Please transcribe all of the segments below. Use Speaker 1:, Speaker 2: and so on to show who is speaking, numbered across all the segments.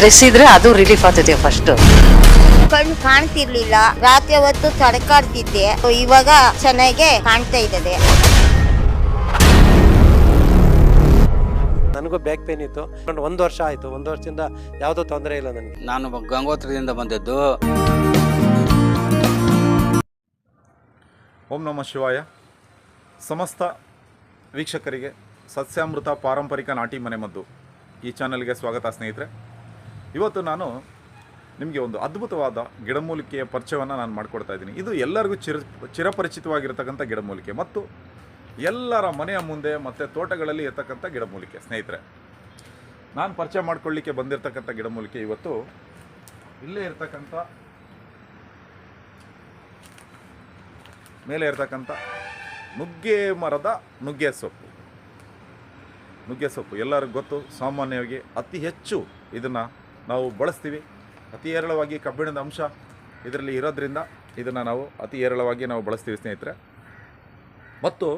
Speaker 1: Stress ಇದ್ರೆ ಅದು relief ಆಗ್ತೈತೆ ಫಸ್ಟ್
Speaker 2: ಕಣ್ಣು ಕಾಣ್ತಿರ್ಲಿಲ್ಲ. ರಾತ್ರಿ ಹೊತ್ತು ತಡಕಾಡ್ತಿದ್ದೆ. ಇವಾಗ ಚೆನ್ನಾಗೆ ಕಾಣ್ತಾ ಇದ್ದದೆ
Speaker 3: ನನಗೂ ಬ್ಯಾಕ್ ಪೇನ್ ಇತ್ತು. ಒಂದು ವರ್ಷ ಆಯಿತು. ಒಂದು ವರ್ಷದಿಂದ ಯಾವುದೋ ತೊಂದರೆ ಇಲ್ಲ ನನಗೆ.
Speaker 4: ನಾನು ಗಂಗೋತ್ರದಿಂದ ಬಂದದ್ದು.
Speaker 5: ಓಂ ನಮಃ ಶಿವಾಯ. ಸಮಸ್ತ ವೀಕ್ಷಕರಿಗೆ ಸಸ್ಯಾಮೃತ ಪಾರಂಪರಿಕ ನಾಟಿ ಮನೆಮದ್ದು ಈ ಚಾನಲ್ಗೆ ಸ್ವಾಗತ ಸ್ನೇಹಿತರೆ. ಇವತ್ತು ನಾನು ನಿಮಗೆ ಒಂದು ಅದ್ಭುತವಾದ ಗಿಡಮೂಲಿಕೆಯ ಪರಿಚಯವನ್ನು ನಾನು ಮಾಡಿಕೊಡ್ತಾ ಇದ್ದೀನಿ. ಇದು ಎಲ್ಲರಿಗೂ ಚಿರ, ಚಿರಪರಿಚಿತವಾಗಿರ್ತಕ್ಕಂಥ ಗಿಡಮೂಲಿಕೆ ಮತ್ತು ಎಲ್ಲರ ಮನೆಯ ಮುಂದೆ ಮತ್ತು ತೋಟಗಳಲ್ಲಿ ಇರತಕ್ಕಂಥ ಗಿಡಮೂಲಿಕೆ. ಸ್ನೇಹಿತರೆ, ನಾನು ಪರಿಚಯ ಮಾಡಿಕೊಳ್ಳಿಕ್ಕೆ ಬಂದಿರತಕ್ಕಂಥ ಗಿಡಮೂಲಿಕೆ ಇವತ್ತು ಇಲ್ಲೇ ಇರ್ತಕ್ಕಂಥ, ಮೇಲೆ ಇರ್ತಕ್ಕಂಥ ನುಗ್ಗೆ ಮರದ ನುಗ್ಗೆ ಸೊಪ್ಪು. ನುಗ್ಗೆ ಸೊಪ್ಪು ಎಲ್ಲರಿಗೂ ಗೊತ್ತು, ಸಾಮಾನ್ಯವಾಗಿ ಅತಿ ಹೆಚ್ಚು ಇದನ್ನು ನಾವು ಬಳಸ್ತೀವಿ. ಅತಿ ಹೇರಳವಾಗಿ ಕಬ್ಬಿಣದ ಅಂಶ ಇದರಲ್ಲಿ ಇರೋದ್ರಿಂದ ಇದನ್ನು ನಾವು ಅತಿ ಹೇರಳವಾಗಿ ನಾವು ಬಳಸ್ತೀವಿ ಸ್ನೇಹಿತರೆ. ಮತ್ತು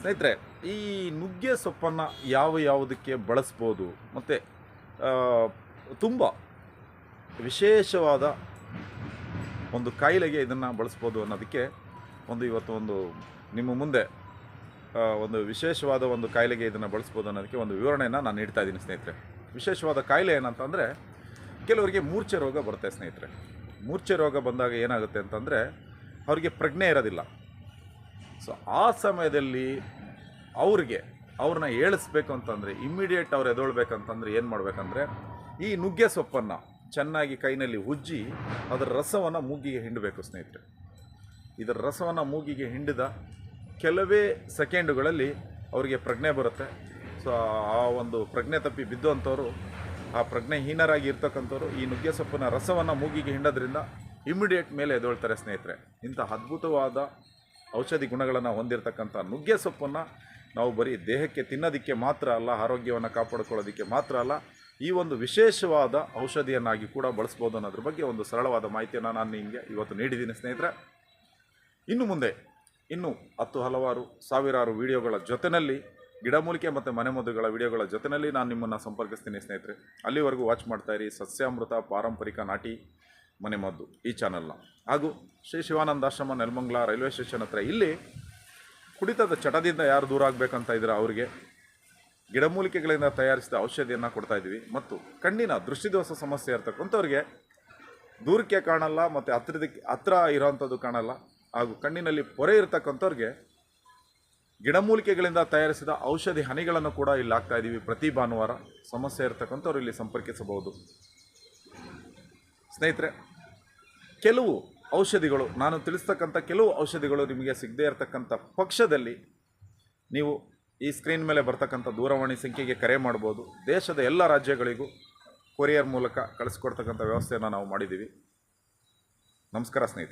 Speaker 5: ಸ್ನೇಹಿತರೆ, ಈ ನುಗ್ಗೆ ಸೊಪ್ಪನ್ನು ಯಾವ ಯಾವುದಕ್ಕೆ ಬಳಸ್ಬೋದು ಮತ್ತು ತುಂಬ ವಿಶೇಷವಾದ ಒಂದು ಕಾಯಿಲೆಗೆ ಇದನ್ನು ಬಳಸ್ಬೋದು ಅನ್ನೋದಕ್ಕೆ ಒಂದು ಇವತ್ತು ಒಂದು ನಿಮ್ಮ ಮುಂದೆ ಒಂದು ವಿಶೇಷವಾದ ಒಂದು ಕಾಯಿಲೆಗೆ ಇದನ್ನು ಬಳಸ್ಬೋದು ಅನ್ನೋದಕ್ಕೆ ಒಂದು ವಿವರಣೆಯನ್ನು ನಾನು ನೀಡ್ತಾ ಇದ್ದೀನಿ ಸ್ನೇಹಿತರೆ. ವಿಶೇಷವಾದ ಕಾಯಿಲೆ ಏನಂತಂದರೆ ಕೆಲವರಿಗೆ ಮೂರ್ಛೆ ರೋಗ ಬರುತ್ತೆ ಸ್ನೇಹಿತರೆ. ಮೂರ್ಛೆ ರೋಗ ಬಂದಾಗ ಏನಾಗುತ್ತೆ ಅಂತಂದರೆ ಅವರಿಗೆ ಪ್ರಜ್ಞೆ ಇರೋದಿಲ್ಲ. ಸೊ ಆ ಸಮಯದಲ್ಲಿ ಅವ್ರಿಗೆ ಅವ್ರನ್ನ ಏಳಿಸ್ಬೇಕು ಅಂತಂದರೆ ಇಮ್ಮಿಡಿಯೇಟ್ ಅವ್ರು ಎದೊಳ್ಬೇಕಂತಂದ್ರೆ ಏನು ಮಾಡಬೇಕಂದ್ರೆ, ಈ ನುಗ್ಗೆ ಸೊಪ್ಪನ್ನು ಚೆನ್ನಾಗಿ ಕೈನಲ್ಲಿ ಉಜ್ಜಿ ಅದರ ರಸವನ್ನು ಮೂಗಿಗೆ ಹಿಂಡಬೇಕು ಸ್ನೇಹಿತರೆ. ಇದರ ರಸವನ್ನು ಮೂಗಿಗೆ ಹಿಂಡಿದ ಕೆಲವೇ ಸೆಕೆಂಡುಗಳಲ್ಲಿ ಅವರಿಗೆ ಪ್ರಜ್ಞೆ ಬರುತ್ತೆ. ಸೊ ಆ ಒಂದು ಪ್ರಜ್ಞೆ ತಪ್ಪಿ ಬಿದ್ದುವಂಥವ್ರು ಆ ಪ್ರಜ್ಞೆಹೀನರಾಗಿ ಇರ್ತಕ್ಕಂಥವ್ರು ಈ ನುಗ್ಗೆ ಸೊಪ್ಪಿನ ರಸವನ್ನು ಮೂಗಿಗೆ ಹಿಂಡೋದ್ರಿಂದ ಇಮಿಡಿಯೇಟ್ ಮೇಲೆ ಎದ್ದೇಳ್ತಾರೆ ಸ್ನೇಹಿತರೆ. ಇಂಥ ಅದ್ಭುತವಾದ ಔಷಧಿ ಗುಣಗಳನ್ನು ಹೊಂದಿರತಕ್ಕಂಥ ನುಗ್ಗೆ ಸೊಪ್ಪನ್ನು ನಾವು ಬರೀ ದೇಹಕ್ಕೆ ತಿನ್ನೋದಕ್ಕೆ ಮಾತ್ರ ಅಲ್ಲ, ಆರೋಗ್ಯವನ್ನು ಕಾಪಾಡಿಕೊಳ್ಳೋದಕ್ಕೆ ಮಾತ್ರ ಅಲ್ಲ, ಈ ಒಂದು ವಿಶೇಷವಾದ ಔಷಧಿಯನ್ನಾಗಿ ಕೂಡ ಬಳಸ್ಬೋದು ಅನ್ನೋದ್ರ ಬಗ್ಗೆ ಒಂದು ಸರಳವಾದ ಮಾಹಿತಿಯನ್ನು ನಾನು ನಿಮಗೆ ಇವತ್ತು ನೀಡಿದ್ದೀನಿ ಸ್ನೇಹಿತರೆ. ಇನ್ನು ಮುಂದೆ, ಇನ್ನು ಹತ್ತು ಹಲವಾರು ಸಾವಿರಾರು ವಿಡಿಯೋಗಳ ಜೊತೆಯಲ್ಲಿ ಗಿಡಮೂಲಿಕೆ ಮತ್ತು ಮನೆಮದ್ದುಗಳ ವಿಡಿಯೋಗಳ ಜೊತೆಯಲ್ಲಿ ನಾನು ನಿಮ್ಮನ್ನು ಸಂಪರ್ಕಿಸ್ತೀನಿ ಸ್ನೇಹಿತರೆ. ಅಲ್ಲಿವರೆಗೂ ವಾಚ್ ಮಾಡ್ತಾ ಇರಿ. ಸಸ್ಯಾಮೃತ, ಪಾರಂಪರಿಕ ನಾಟಿ ಮನೆಮದ್ದು ಈ ಚಾನಲ್ನ ಹಾಗೂ ಶ್ರೀ ಶಿವಾನಂದ ಆಶ್ರಮ, ನೆಲಮಂಗ್ಲ ರೈಲ್ವೆ ಸ್ಟೇಷನ್ ಹತ್ರ ಇಲ್ಲಿ ಕುಡಿತದ ಚಟದಿಂದ ಯಾರು ದೂರ ಆಗಬೇಕಂತ ಇದ್ದೀರಾ ಅವರಿಗೆ? ಗಿಡಮೂಲಿಕೆಗಳಿಂದ ತಯಾರಿಸಿದ ಔಷಧಿಯನ್ನು ಕೊಡ್ತಾ ಇದ್ದೀವಿ. ಮತ್ತು ಕಣ್ಣಿನ ದೃಷ್ಟಿದೋಷ ಸಮಸ್ಯೆ ಇರ್ತಕ್ಕಂಥವ್ರಿಗೆ ದೂರಕ್ಕೆ ಕಾಣಲ್ಲ, ಮತ್ತು ಹತ್ತಿರದಕ್ಕೆ ಹತ್ರ ಇರೋವಂಥದ್ದು ಕಾಣಲ್ಲ. ಹಾಗೂ ಕಣ್ಣಿನಲ್ಲಿ ಪೊರೆ ಇರತಕ್ಕಂಥವ್ರಿಗೆ ಗಿಡಮೂಲಿಕೆಗಳಿಂದ ತಯಾರಿಸಿದ ಔಷಧಿ ಹನಿಗಳನ್ನು ಕೂಡ ಇಲ್ಲಿ ಹಾಕ್ತಾ ಇದ್ದೀವಿ ಪ್ರತಿ ಭಾನುವಾರ ಸಮಸ್ಯೆ ಇರತಕ್ಕಂಥವ್ರು ಇಲ್ಲಿ ಸಂಪರ್ಕಿಸಬಹುದು. ಸ್ನೇಹಿತರೆ, ಕೆಲವು ಔಷಧಿಗಳು, ನಾನು ತಿಳಿಸ್ತಕ್ಕಂಥ ಕೆಲವು ಔಷಧಿಗಳು ನಿಮಗೆ ಸಿಗದೇ ಇರತಕ್ಕಂಥ ಪಕ್ಷದಲ್ಲಿ ನೀವು ಈ ಸ್ಕ್ರೀನ್ ಮೇಲೆ ಬರ್ತಕ್ಕಂಥ ದೂರವಾಣಿ ಸಂಖ್ಯೆಗೆ ಕರೆ ಮಾಡ್ಬೋದು. ದೇಶದ ಎಲ್ಲ ರಾಜ್ಯಗಳಿಗೂ ಕೊರಿಯರ್ ಮೂಲಕ ಕಳಿಸ್ಕೊಡ್ತಕ್ಕಂಥ ವ್ಯವಸ್ಥೆಯನ್ನು ನಾವು ಮಾಡಿದ್ದೀವಿ. ನಮಸ್ಕಾರ ಸ್ನೇಹಿತರೆ.